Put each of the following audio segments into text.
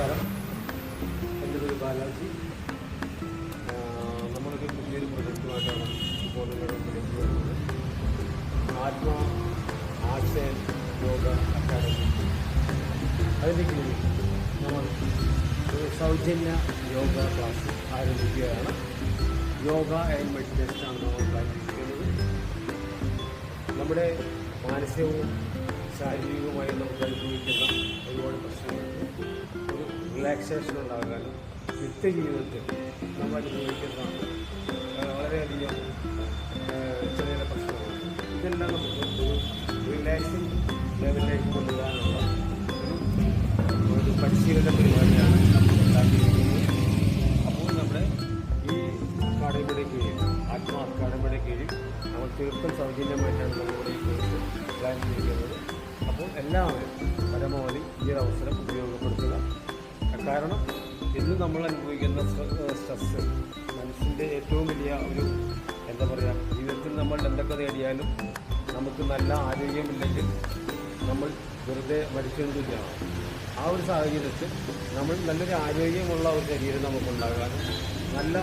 നമസ്കാരം. എന്റെ പേര് ബാലാജി. നമ്മളൊക്കെ പുതിയൊരു പ്രൊജക്റ്റുമായിട്ടാണ് ഇപ്പോൾ ആത്മ ആർട്സ് യോഗ അക്കാദമി. അതിന്റെ കീഴിൽ നമ്മൾ സൗജന്യ യോഗ ക്ലാസ് ആരംഭിക്കുകയാണ്. യോഗ ആൻഡ് മെഡിറ്റേഷനാണ് നമ്മൾ പ്രാക്ടീസിക്കുന്നത്. നമ്മുടെ മാനസികവും ശാരീരികവുമായി നമുക്ക് അനുഭവിക്കുന്ന ഒരുപാട് പ്രശ്നങ്ങൾ റിലാക്സേഷൻ ഉണ്ടാകാനും നിത്യജീവിതത്തിൽ നമ്മൾ അനുഭവിക്കുന്ന വളരെയധികം ചെറിയ പ്രശ്നങ്ങൾ ഇതെല്ലാം നമുക്ക് റിലാക്സിങ് ലെവലിലേക്ക് കൊണ്ടുവരാനുള്ള ഒരു പരിശീലന പരിപാടിയാണ് ഉണ്ടാക്കിയിരിക്കുന്നത്. അപ്പോൾ നമ്മുടെ ഈ അക്കാഡമിയുടെ കീഴിൽ ആത്മ കീഴിൽ നമ്മൾ തീർത്തും സൗജന്യമായിട്ടാണ് നമ്മുടെ ഈ കോഴ്സ് പ്ലാൻ ചെയ്തിരിക്കുന്നത്. അപ്പോൾ എല്ലാവരും പരമാവധി ഈ ഒരു അവസരം ഉപയോഗപ്പെടുത്തുക. കാരണം ഇന്ന് നമ്മൾ അനുഭവിക്കുന്ന സ്ട്രെസ് മനസ്സിന്റെ ഏറ്റവും വലിയ ഒരു എന്താ പറയുക ജീവിതത്തിൽ നമ്മൾ എന്തൊക്കെ നേടിയാലും നമുക്ക് നല്ല ആരോഗ്യമില്ലെങ്കിൽ നമ്മൾ വെറുതെ മരിച്ചുകൊണ്ടിരിക്കുകയാണ് ആ ഒരു സാഹചര്യത്തിൽ നമ്മൾ നല്ലൊരു ആരോഗ്യമുള്ള ഒരു ശരീരം നമുക്കുണ്ടാകാനും നല്ല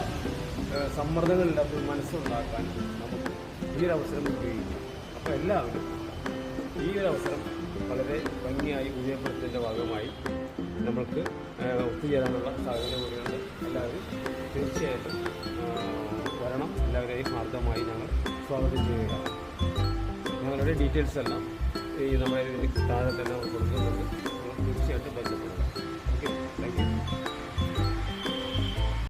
സമ്മർദ്ദങ്ങളില്ലാത്ത മനസ്സുണ്ടാക്കാനും നമുക്ക് ഈ ഒരു അവസരം ഉപയോഗിക്കാം. അപ്പോൾ എല്ലാവരും ഈ ഒരു അവസരം വളരെ ഭംഗിയായി ഉപയോഗപ്പെടുത്തുന്നതിന്റെ ഭാഗമായി നമ്മൾക്ക് ഒത്തുചേരാനുള്ള സാഹചര്യം കൂടിയുണ്ട്. എല്ലാവരും തീർച്ചയായിട്ടും വരണം. എല്ലാവരെയും ഹാർദമായി ഞങ്ങൾ സ്വാഗതം ചെയ്യുകയാണ്. ഞങ്ങളുടെ ഡീറ്റെയിൽസ് എല്ലാം ഈ നമ്മുടെ താഴെ തന്നെ കൊടുക്കുന്നുണ്ട്. തീർച്ചയായിട്ടും യു